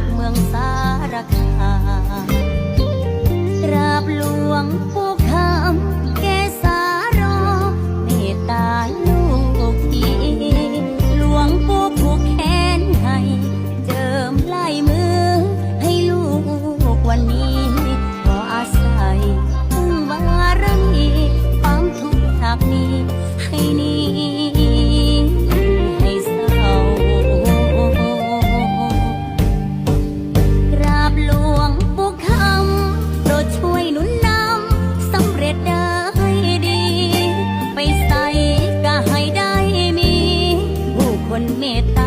ากเมืองสารคามกราบหลวง นเมตต